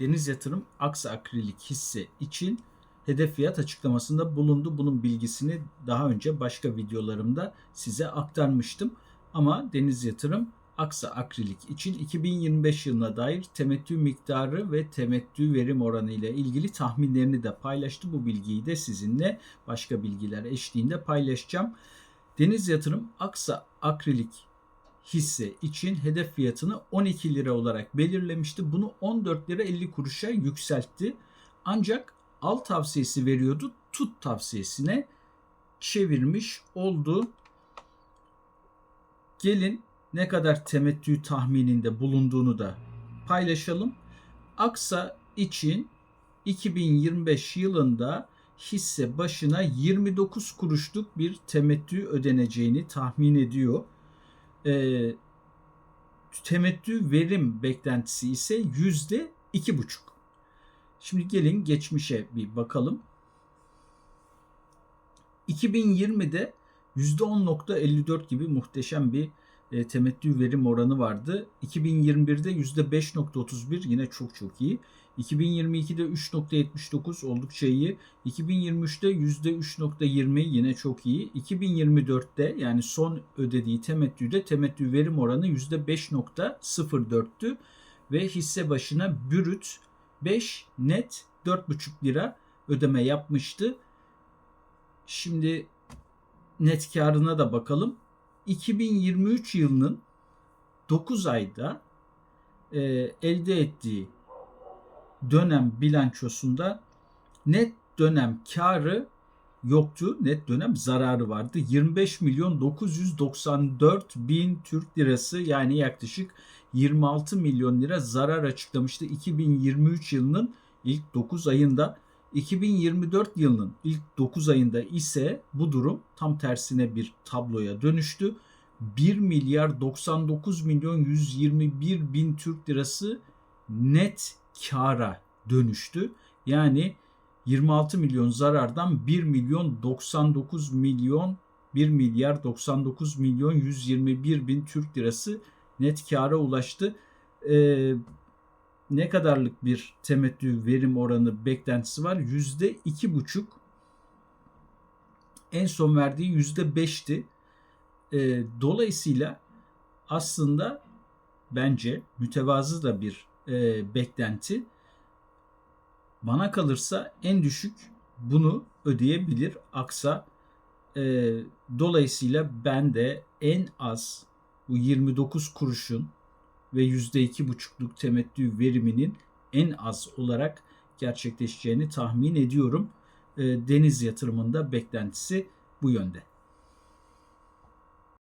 Deniz Yatırım Aksa Akrilik hisse için hedef fiyat açıklamasında bulundu. Bunun bilgisini daha önce başka videolarımda size aktarmıştım. Ama Deniz Yatırım Aksa Akrilik için 2025 yılına dair temettü miktarı ve temettü verim oranı ile ilgili tahminlerini de paylaştı. Bu bilgiyi de sizinle başka bilgiler eşliğinde paylaşacağım. Deniz Yatırım Aksa Akrilik hisse için hedef fiyatını 12 lira olarak belirlemişti. Bunu 14 lira 50 kuruşa yükseltti. Ancak al tavsiyesi veriyordu. Tut tavsiyesine çevirmiş oldu. Gelin ne kadar temettü tahmininde bulunduğunu da paylaşalım. Aksa için 2025 yılında hisse başına 29 kuruşluk bir temettü ödeneceğini tahmin ediyor. E, temettü verim beklentisi ise yüzde iki buçuk. Şimdi gelin geçmişe bir bakalım. 2020'de %10.54 gibi muhteşem bir e, temettü verim oranı vardı. 2021'de %5.31 yine çok çok iyi. 2022'de 3.79 oldukça iyi. 2023'te %3.20 yine çok iyi. 2024'te yani son ödediği temettüde temettü verim oranı %5.04'tü ve hisse başına bürüt 5 net 4.5 lira ödeme yapmıştı. Şimdi net karına da bakalım. 2023 yılının 9 ayda e, elde ettiği dönem bilançosunda net dönem karı yoktu. Net dönem zararı vardı. 25 milyon 994 bin Türk lirası yani yaklaşık 26 milyon lira zarar açıklamıştı 2023 yılının ilk 9 ayında. 2024 yılının ilk 9 ayında ise bu durum tam tersine bir tabloya dönüştü. 1 milyar 99 milyon 121 bin Türk lirası net kara dönüştü. Yani 26 milyon zarardan 1 milyon 99 milyon 1 milyar 99 milyon 121 bin Türk lirası net kara ulaştı. Ee, ne kadarlık bir temettü verim oranı beklentisi var? Yüzde iki buçuk. En son verdiği yüzde beşti. E, dolayısıyla aslında bence mütevazı da bir e, beklenti. Bana kalırsa en düşük bunu ödeyebilir Aksa. E, dolayısıyla ben de en az bu 29 kuruşun ve %2,5'luk temettü veriminin en az olarak gerçekleşeceğini tahmin ediyorum. E, deniz yatırımında beklentisi bu yönde.